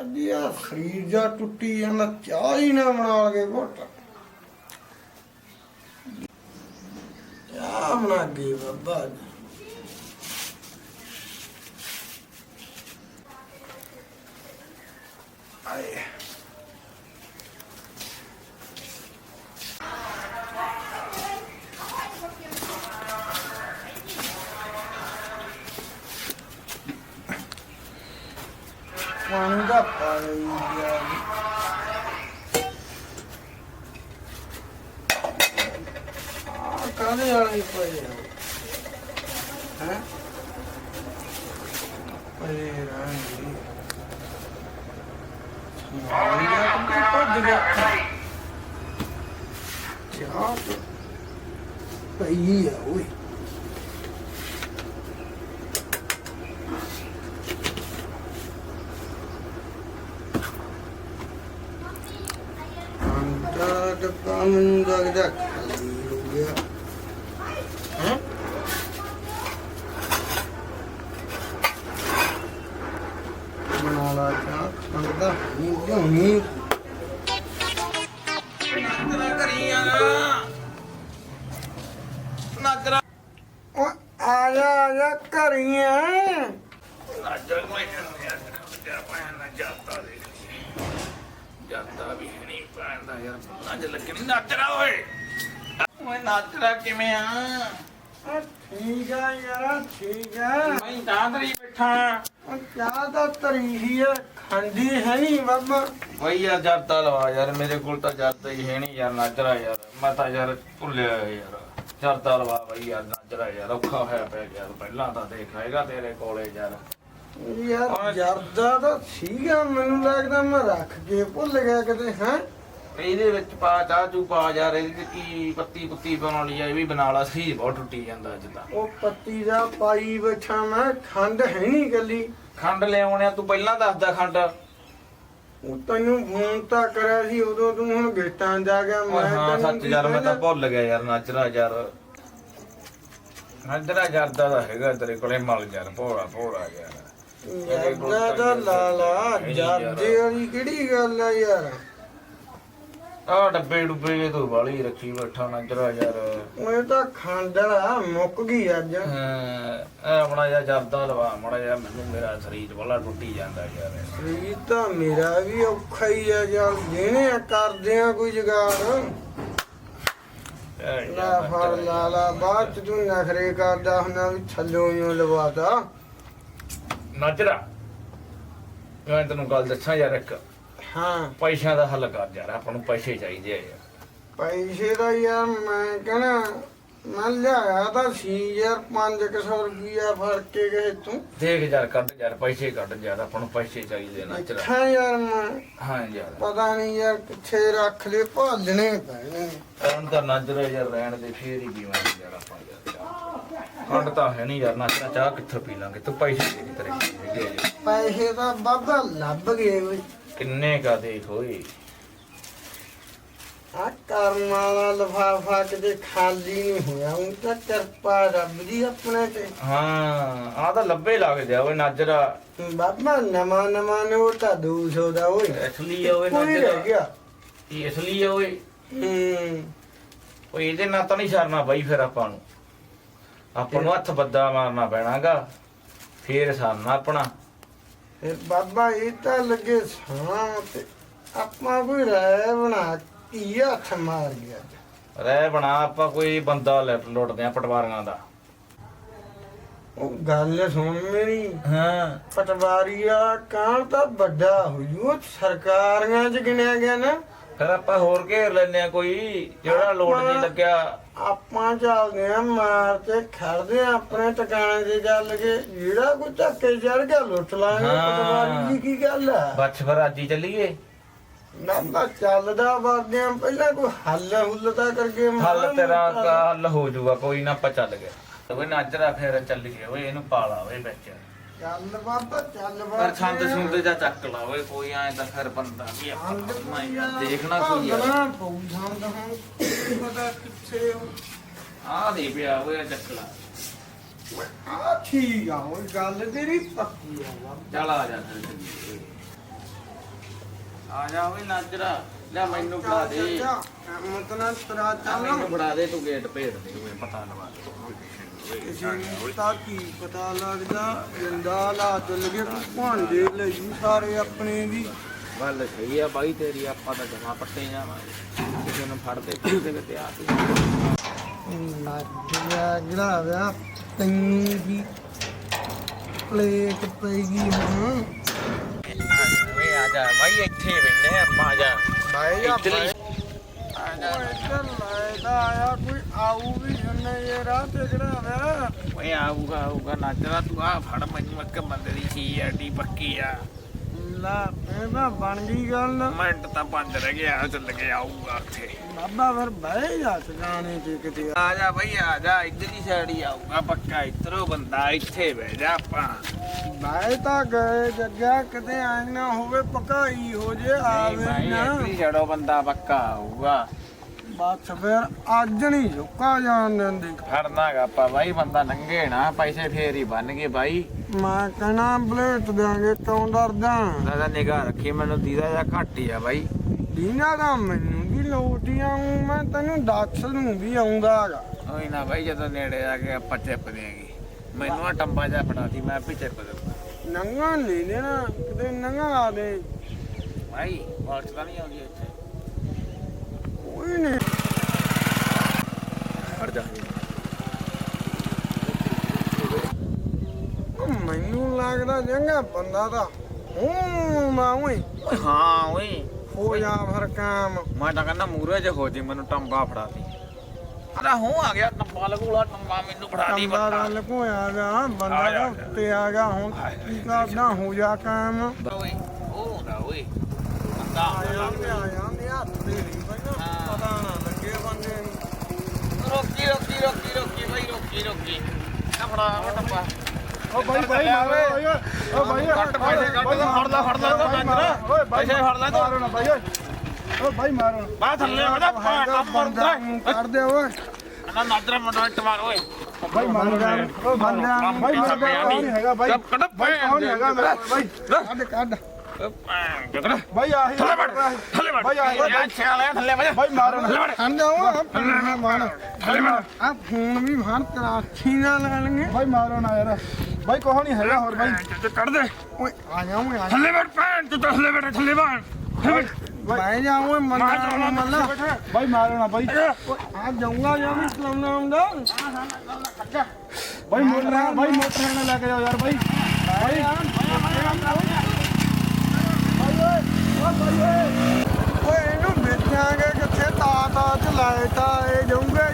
ਅੱਜ ਆ ਸਰੀਰ ਜਾ, ਟੁੱਟੀ ਜਾਂਦਾ, ਚਾਹ ਹੀ ਨਾ ਬਣਾ ਕੇ ਘੁੱਟ ਚਾਹ ਬਣਾ ਕੇ ਬਾਬਾ ਜੀ। ਆਏ ਪਾਣੀ ਦਾ ਪਾਣੀ ਗਿਆ ਆ ਕਾਹਦੇ ਵਾਲੀ ਪਈ ਹੈ ਹੈ? ਰਾਂਗੀ ਮਾਰੀ ਦਾ ਭੱਜ ਗਿਆ ਚਾਹ ਪਈ ਆ ਓਏ। ਡੱਬਾ ਮੈਨੂੰ ਲੱਗਦਾ ਖਾਲੀ ਹੋ ਗਿਆ ਹੈ ਬਣਾ ਲਾ ਚਾਹ ਖਾਂਦਾ ਨਹੀਂ ਕਰੀ ਯਾਰ ਨਾਚਰਾ ਓ ਆ ਜਾ ਆ ਜਾ ਘਰੀਆਂ। ਨਾਚਰਾ ਕੋਈ ਨਹੀਂ ਯਾਰ ਤੇਰਾ ਪਾਣ ਨਾ ਜਾਂਦਾ ਦੇਖ। ਜਾਂਦਾ ਵੀ ਹੈ। ਨਹੀਂ ਪਾਣ ਦਾ ਯਾਰ ਨੱਚ ਲੱਗੇ ਨਹੀਂ ਨਾਚਰਾ ਓਏ ਓਏ ਨਾਚਰਾ ਕਿਵੇਂ ਆ? ਆ ਠੀਕ ਆ ਯਾਰ ਠੀਕ ਆ। ਮੈਂ ਤਾਂ ਤੇਰੀ ਬੈਠਾ। ਓ ਚਾਹ ਤਾਂ ਤਰੀ ਹੀ ਆ ਖਾਂਦੀ ਹੈ ਨਹੀਂ ਬਾਬਾ। ਓਏ ਯਾਰ ਜਰਦਾ ਲਵਾ ਯਾਰ ਮੇਰੇ ਕੋਲ ਤਾਂ ਜਰਦਾ ਹੀ ਹੈ ਨਹੀਂ ਯਾਰ ਨਾਚਰਾ ਯਾਰ। ਮੈਂ ਤਾਂ ਯਾਰ ਭੁੱਲਿਆ ਯਾਰ। ਜਰਦਾ ਲਵਾ ਬਈ ਯਾਰ ਨਾਚਰਾ ਯਾਰ ਔਖਾ ਹੋਇਆ ਪਿਆ ਯਾਰ। ਪਹਿਲਾਂ ਤਾਂ ਦੇਖ ਹੈਗਾ ਤੇਰੇ ਕੋਲੇ ਯਾਰ। ਯਾਰ ਜਰਦਾ ਤਾਂ ਸੀਗਾ ਮੈਨੂੰ ਲੱਗਦਾ ਮੈਂ ਰੱਖ ਕੇ ਭੁੱਲ ਗਿਆ ਕਿਤੇ ਹੈ? ਇਹਦੇ ਵਿੱਚ ਪਾ ਚਾਹ ਚੂ ਪਾ ਯਾਰ ਇਹਦੇ ਚ ਕੀ ਪੱਤੀ ਪੁੱਤੀ ਬਣਾਉਣ ਲਈ ਆ, ਇਹ ਵੀ ਬਣਾ ਲਾ ਸਹੀ ਬਹੁਤ ਟੁੱਟੀ ਜਾਂਦਾ ਅੱਜ ਤਾਂ। ਉਹ ਪੱਤੀ ਦਾ ਪਾਈ ਬੈਠਾ ਮੈਂ ਖੰਡ ਹੈ ਨਹੀਂ ਗੱਲੀ ਖੰਡ ਲਿਆਉਣਿਆ ਤੂੰ ਪਹਿਲਾਂ ਦੱਸਦਾ ਖੰਡ। ਉਹ ਤੈਨੂੰ ਫੋਨ ਤਾਂ ਕਰਿਆ ਸੀ ਉਦੋਂ ਤੂੰ ਹੁਣ ਗੇਟਾਂ ਜਾ ਗਿਆ ਮੈਂ ਹਾਂ ਸੱਚ ਯਾਰ ਮੈਂ ਤਾਂ? ਭੁੱਲ ਗਿਆ ਯਾਰ ਨਾਚਰਾ ਯਾਰ। ਨਾਚਰਾ ਜਰਦਾ ਦਾ ਹੈਗਾ ਤੇਰੇ ਕੋਲੇ ਮਲ ਯਾਰ ਭੋਲਾ ਭੋਲਾ ਯਾਰ। ਜਰਦਾ ਦਾ ਲਾਲਾ ਜਰਦੇ ਵਾਲੀ ਕਿਹੜੀ ਗੱਲ ਆ ਯਾਰ? ਆ ਡੱਬੇ ਡੁੱਬੇ ਜੇ ਤੂੰ ਵਾਲੀ ਰੱਖੀ ਬੈਠਾ ਨਾਚਰਾ ਯਾਰ। ਉਹ ਤਾਂ ਖਾਂਡਲਾ ਮੁੱਕ ਗਈ ਅੱਜ। ਹਾਂ ਆਪਣਾ ਯਾਰ ਜਰਦਾ ਲਵਾ ਮੜਾ ਯਾਰ ਮੈਨੂੰ ਮੇਰਾ ਸਰੀਰ ਵਾਲਾ ਟੁੱਟੀ ਜਾਂਦਾ ਯਾਰ। ਸਰੀਰ ਤਾਂ ਮੇਰਾ ਵੀ ਔਖਾ ਹੀ ਆ ਯਾਰ ਜਿਹਨੇ ਕਰਦੇ ਆ ਕੋਈ ਇਹ ਲਾ ਫੜ ਲਾ ਲਾ ਬਾਅਦ ਚ ਤੂੰ ਨਖਰੇ ਕਰਦਾ ਹੁੰਦਾ ਵੀ ਥੱਲੋਂ ਹੀ ਲਵਾਤਾ ਨਾਚਰਾ ਮੈਂ ਤੈਨੂੰ ਗੱਲ ਦੱਸਾਂ ਯਾਰ ਇੱਕ। ਹਾਂ। ਪੈਸਿਆਂ ਦਾ ਹੱਲ ਕਰ ਯਾਰ ਆਪਾਂ ਨੂੰ ਪੈਸੇ ਚਾਹੀਦੇ ਆ ਯਾਰ। ਪੈਸੇ ਦਾ ਯਾਰ ਮੈਂ ਕਹਣਾ ਮੈਂ ਲਿਆਇਆ ਤਾਂ ਸੀ ਯਾਰ 500 ਰੁਪਿਆ ਫੜ ਕੇ ਗਏ ਤੂੰ। ਦੇਖ ਯਾਰ ਕੱਢ ਯਾਰ ਪੈਸੇ ਕੱਢ ਯਾਰ ਆਪਾਂ ਨੂੰ ਪੈਸੇ ਚਾਹੀਦੇ ਨਾਚਰਾ ਇੱਥਾ ਯਾਰ ਮੈਂ ਹਾਂ ਯਾਰ। ਪਤਾ ਨਹੀਂ ਯਾਰ ਕਿੱਥੇ ਰੱਖ ਲਏ ਭਾਲਣੇ ਪੈਣੇ ਹੁਣ ਤਾਂ ਨਾਚਰਾ ਯਾਰ ਰਹਿਣ ਦੇ ਫੇਰ ਹੀ ਪੀਵਾਂਗੇ ਯਾਰ ਆਪਾਂ ਯਾਰ। ਖੰਡ ਤਾਂ ਹੈ ਨਹੀਂ ਯਾਰ ਨਾਚਰਾ ਚਾਹ ਕਿੱਥੋਂ ਪੀ ਲਾਂਗੇ? ਤੂੰ ਪੈਸੇ ਦੇ ਦੇ ਤੇਰੇ ਕੋਲ ਹੈਗੇ ਆ ਜੀ। ਪੈਸੇ ਤਾਂ ਬਾਬਾ ਲੱਭ ਗਏ ਓਏ। ਕਿੰਨੇ ਕਾ ਦੇਖ ਹੋਏ? ਆ ਕਰਮਾਂ ਦਾ ਲਫਾਫਾ ਕਿਤੇ ਖਾਲੀ ਨਹੀਂ ਹੋਇਆ ਉਹ ਤਾਂ ਕਿਰਪਾ ਰੱਬ ਦੀ ਆਪਣੇ ਤੇ। ਹਾਂ ਆ ਤਾਂ ਲੱਭੇ ਲੱਗਦੇ ਆ ਓਏ ਨਾਚਰਾ ਬਾਬਾ ਨਵਾਂ ਨਵਾਂ ਨੋਟ ਤਾਂ 200 ਦਾ ਓਏ। ਅਸਲੀ ਆ ਓਏ ਕੋਈ ਰਹਿ ਗਿਆ। ਇਹ ਅਸਲੀ ਆ ਓਏ। ਹੂੰ। ਓਏ ਇਹਦੇ ਨਾਲ ਤਾਂ ਨਹੀਂ ਸਰਨਾ ਬਾਈ ਫਿਰ ਆਪਾਂ ਨੂੰ। ਆਪਾਂ ਨੂੰ ਹੱਥ ਬੱਦਾ ਮਾਰਨਾ ਪੈਣਾਗਾ ਫੇਰ ਸਰਨਾ ਆਪਣਾ। ਫਿਰ ਬਾਬਾ ਇਹ ਤਾਂ ਲੱਗੇ ਸਾਂ ਤੇ ਆਪਾਂ ਕੋਈ ਰਾਇ ਬਣਾ ਕੀ ਹੱਥ ਮਾਰ ਗਿਆ ਰਹਿ ਬਣਾ ਆਪਾਂ ਕੋਈ ਬੰਦਾ ਲੈ ਲੁੱਟਦੇ ਆ ਪਟਵਾਰੀਆਂ ਦਾ। ਉਹ ਗੱਲ ਸੁਣ ਮੇਰੀ। ਹਾਂ। ਪਟਵਾਰੀ ਵਾਲਾ ਕਾਂ ਤਾਂ ਵੱਡਾ ਹੋ ਜੂ ਉਹ ਸਰਕਾਰੀਆਂ ਚ ਗਿਣਿਆ ਗਿਆ ਨਾ। ਫਿਰ ਆਪਾਂ ਹੋਰ ਘੇਰ ਲੈਨੇ ਆ ਕੋਈ ਜਿਹੜਾ ਲੋੜ ਨਹੀਂ ਲੱਗਿਆ। ਆਪਾਂ ਚੱਲਦੇ ਆ ਮਾਰ ਤੇ ਖੜਦੇ ਆ ਆਪਣੇ ਟਿਕਾਣੇ ਤੇ ਚੱਲ ਕੇ। ਜਿਹੜਾ ਕੋਈ ਧੱਕੇ ਚੜ ਗਿਆ ਲੁੱਟ ਲਾਂਗੇ। ਪਟਵਾਰੀ ਦੀ ਕੀ ਗੱਲ ਆ? ਬੱਚ ਫਿਰ ਅੱਜ ਹੀ ਚੱਲੀਏ। ਨਾ ਚੱਲਦਾ ਵਰਦੇ ਆ ਪਹਿਲਾਂ ਕੋਈ ਹੱਲ ਹੁੱਲ ਤਾਂ ਕਰਕੇ ਹੱਲ ਤੇਰਾ ਹੱਲ ਹੋ ਜਾਊਗਾ ਕੋਈ ਨਾ ਆਪਾਂ ਚੱਲ ਗਏ। ਓਏ ਨਾਚਰਾ ਫੇਰ ਚੱਲ ਗਏ ਓਏ ਇਹਨੂੰ ਪਾਲਾ ਓਏ ਵਿੱਚ। ਚੱਲ ਬਾਬਾ ਚੱਲ ਪਰ ਛੰਦ ਛੁੰਦ ਜਾ ਚੱਕ ਲਾ ਓਏ ਕੋਈ ਐ ਤਾਂ ਫਿਰ ਬੰਦਾ ਵੀ ਆਪਾਂ ਦੇਖਣਾ ਕੋਈ ਆ। ਭੰਗੜਾ ਪਊ ਛੰਦ ਹੁਣ ਪਤਾ ਕਿੱਥੇ ਆ। ਦੇ ਪਿਆ ਓਏ ਚੱਕ ਲਾ। ਆ ਠੀਕ ਆ ਉਹ ਗੱਲ ਤੇਰੀ ਪੱਕੀ ਆ। ਚੱਲ ਆ ਜਾ ਫਿਰ ਓਏ। ਆ ਜਾ ਓਏ ਨਾਜਰਾ। ਲੈ ਮੈਨੂੰ ਫੜਾ ਦੇ। ਮਤਲਬ ਤਰਾ ਮੈਨੂੰ ਫੜਾ ਦੇ ਤੂੰ ਗੇਟ ਭੇਜ ਦੇ ਓਏ ਪਤਾ ਲਵਾ ਦੇ। ਕਿਸੇ ਤਾਂ ਕੀ ਪਤਾ ਲੱਗਦਾ ਜਿੰਦਾ ਲਾ ਚੱਲ ਗਏ ਭਾਂਡੇ ਲਈ ਸਾਰੇ ਆਪਣੇ ਦੀ ਗੱਲ ਸਹੀ ਆ ਬਾਈ ਤੇਰੀ ਆਪਾਂ ਤਾਂ ਜਮਾ ਪੱਟੇ ਜਾਵਾਂਗੇ। ਕਿਸੇ ਨੂੰ ਫੜਦੇ ਫਿਰਦੇ ਕਿਤੇ ਆ ਲੱਗਿਆ ਗੜਾਵਿਆ ਤੈਨੂੰ ਵੀ ਪਲੇਟ ਪੈਗੀ ਹੁਣ ਓਏ ਆ ਜਾ ਬਾਈ ਇੱਥੇ ਬੈਠੇ ਆਪਾਂ ਜਾ। ਇੱਧਰ ਹੀ। ਓਏ ਆਊਗਾ ਆਊਗਾ ਨਾਜਰਾ ਤੂੰ ਆ ਫੜ ਮੈਨੂੰ ਇੱਕ ਬੰਦੇ ਦੀ ਚੀਜ਼ ਐਡੀ ਪੱਕੀ ਆ ਲਾ ਇਹ ਤਾਂ ਬਣ ਗਈ ਗੱਲ। ਮਿੰਟ ਤਾਂ ਪੰਜ ਰਹਿ ਗਿਆ ਚੱਲ ਕੇ ਆਊਗਾ ਉੱਥੇ। ਬਾਬਾ ਫਿਰ ਬਹਿ ਜਾ ਸਗਾਣੇ ਤੇ ਕਿਤੇ। ਆ ਜਾ ਬਈ ਆ ਜਾ ਇੱਧਰਲੀ ਸਾਈਡ ਹੀ ਆਊਗਾ ਪੱਕਾ ਇੱਧਰੋਂ ਬੰਦਾ ਇੱਥੇ ਬਹਿ ਜਾ ਆਪਾਂ। ਬਾਏ ਤਾਂ ਗਏ ਜੱਗਾ ਕਿਤੇ ਆਏ ਨਾ ਹੋਵੇ ਪਕਾਈ ਹੋ ਜੇ ਨਹੀਂ ਆਵੇ ਨਾ। ਸਾਈਡੋਂ ਬੰਦਾ ਪੱਕਾ ਆਊਗਾ। ਬਸ ਫਿਰ ਅੱਜ ਨਹੀਂ ਝੁਕਾ ਜਾਣ ਦਿੰਦੀ। ਫੜਨਾਗਾ ਆਪਾਂ ਬਾਈ ਬੰਦਾ ਨੰਗੇ ਨਾ ਪੈਸੇ ਫੇਰ ਹੀ ਬਣ ਗਏ ਬਾਈ। ਮੈਂ ਕਹਿਣਾ ਬਲੇਟ ਦਿਆਂਗੇ ਕਿਉਂ ਡਰਦਾ? ਦਾਦਾ ਨਿਗਾਹ ਰੱਖੀ ਮੈਨੂੰ ਦੀਦਾ ਜਾਂ ਘੱਟ ਹੀ ਆ ਬਾਈ। ਦੀਨਾ ਦਾ ਮੈਨੂੰ ਵੀ ਲੋਟੀਆਂ ਮੈਂ ਤੈਨੂੰ ਦੱਸ ਨੂੰ ਵੀ ਆਉਂਦਾ ਹੈਗਾ। ਕੋਈ ਨਾ ਬਾਈ ਜਦੋਂ ਨੇੜੇ ਆ ਕੇ ਆਪਾਂ ਚਿੱਪ ਦੇਾਂਗੇ। ਮੈਨੂੰ ਆ ਟੰਬਾ ਜਾ ਫੜਾਤੀ ਮੈਂ ਵੀ ਚਿੱਪ ਦੂੰਗਾ ਨੰਗਾ ਲੈ ਲੈਣਾ ਕਿਤੇ ਨੰਗਾ ਆ ਦੇ। ਭਾਈ ਵਾਚ ਤਾਂ ਨਹੀਂ ਆਉਂਦੀ ਇੱਥੇ। ਨਹੀਂ ਹਟ ਜਾ। ਉਹ ਮੈਨੂੰ ਲੱਗਦਾ ਜੰਗਾ ਬੰਦਾ ਦਾ ਹੂੰ ਮੈਂ ਓਏ ਓਏ ਹਾਂ ਓਏ ਹੋ ਜਾ ਫਿਰ ਕੰਮ। ਮੈਂ ਤਾਂ ਕਹਿੰਦਾ ਮੂਰੇ ਜੇ ਹੋ ਜੇ ਮੈਨੂੰ ਟੰਬਾ ਫੜਾਤੀ। ਅਰੇ ਹੂੰ ਆ ਗਿਆ ਟੰਬਾ ਲਗੂਲਾ ਟੰਬਾ ਮੈਨੂੰ ਫੜਾਤੀ ਬੰਦਾ ਬੰਦਾ ਗੱਲ ਕੋ ਆ ਗਿਆ ਬੰਦਾ ਦਾ। ਉੱਤੇ ਆ ਗਿਆ ਹੁਣ ਕੀ ਕਰਦਾ ਹੋ ਜਾ ਕੰਮ। ਓਏ ਉਹ ਨਾ ਓਏ ਬੰਦਾ ਆ ਜਾਂਦੇ ਆ ਜਾਂਦੇ ਹੱਥ ਦੇ ਨਹੀਂ ਪਹਿਲਾਂ ਹਾਂ। ਪਤਾ ਨਾ ਲੱਗੇ ਬੰਦੇ ਨੂੰ ਰੋਕੀ ਰੋਕੀ ਰੋਕੀ ਰੋਕੀ ਬਾਈ ਰੋਕੀ ਰੋਕੀ ਨਾ ਫੜਾ ਉਹ ਟੰਬਾ ਓ ਬਾਈ ਬਾਈ ਮਾਰੋ ਓ ਬਾਈ ਕੱਟ ਪੈਸੇ ਕੱਟ ਫੜ ਲੈ ਫੜ ਲੈ ਤੂੰ ਕੰਜਰਾ ਪੈਸੇ ਫੜ ਲੈ ਤੂੰ। ਨਾ ਬਾਈ ਓ ਬਾਈ ਮਾਰੋ ਬਾ ਥੱਲੇ ਵਜਾ ਪਾਟਾ ਬੰਦਾ ਕਰ ਦੇ ਓਏ। ਨਾ ਨਾਦਰਾ ਮੁੰਡਾ ਇੱਟ ਮਾਰ ਓਏ। ਬਾਈ ਮਾਰੋ ਓ ਬੰਦਾ ਬਾਈ ਮਾਰੋ ਕੌਣ ਨਹੀਂ ਹੈਗਾ ਬਾਈ। ਕੱਢ ਬਾਈ ਕੌਣ ਹੈਗਾ। ਮੇਰਾ ਬਾਈ ਕੱਢ ਕੱਢ। ਬਾਈ ਆਹੀ ਥੱਲੇ ਵੜ ਥੱਲੇ ਵੜ। ਬਾਈ ਆਹੀ ਯਾਰ ਛਾਲਿਆ ਥੱਲੇ ਵਜਾ ਬਾਈ ਮਾਰੋ ਥੱਲੇ ਵੜ। ਹੰਦਾ ਉਹ ਫੋਨ ਮਾਰ। ਥੱਲੇ ਵੜ। ਆ ਫੋਨ ਵੀ ਫੜ ਕਰਾਚੀ ਨਾਲ ਲੈਣਗੇ। ਭਾਈ ਮਾਰੋ ਨਾ ਯਾਰ। ਭਾਈ ਕੋਹ ਨਹੀਂ ਹੈਗਾ ਹੋਰ ਭਾਈ। ਤੇ ਕੱਢ ਦੇ। ਓਏ ਆ ਜਾ ਓਏ ਆ ਜਾ। ਥੱਲੇ ਵੜ ਭੈਣ ਤੂੰ ਥੱਲੇ ਵੜ ਥੱਲੇ ਵੜ। ਮੈਂ ਜਾ ਓਏ ਮੰਨਾ ਮੰਨਾ ਭਾਈ ਮਾਰੋ ਨਾ ਭਾਈ। ਆ ਜਾਊਂਗਾ ਜਾਂ ਵੀ ਚਲਾਉਣਾ ਆਉਂਦਾ ਭਾਈ ਮੋਟਰ ਭਾਈ ਮੋਟਰ ਨਾਲ ਲੈ ਕੇ ਜਾਓ ਯਾਰ ਭਾਈ। ਭਾਈ ਓਏ ਇਹਨੂੰ ਵੇਚਾਂਗੇ ਕਿੱਥੇ ਤਾ ਤਾ ਚ ਲਾਏ ਤਾ ਇਹ ਜਾਊਂਗਾ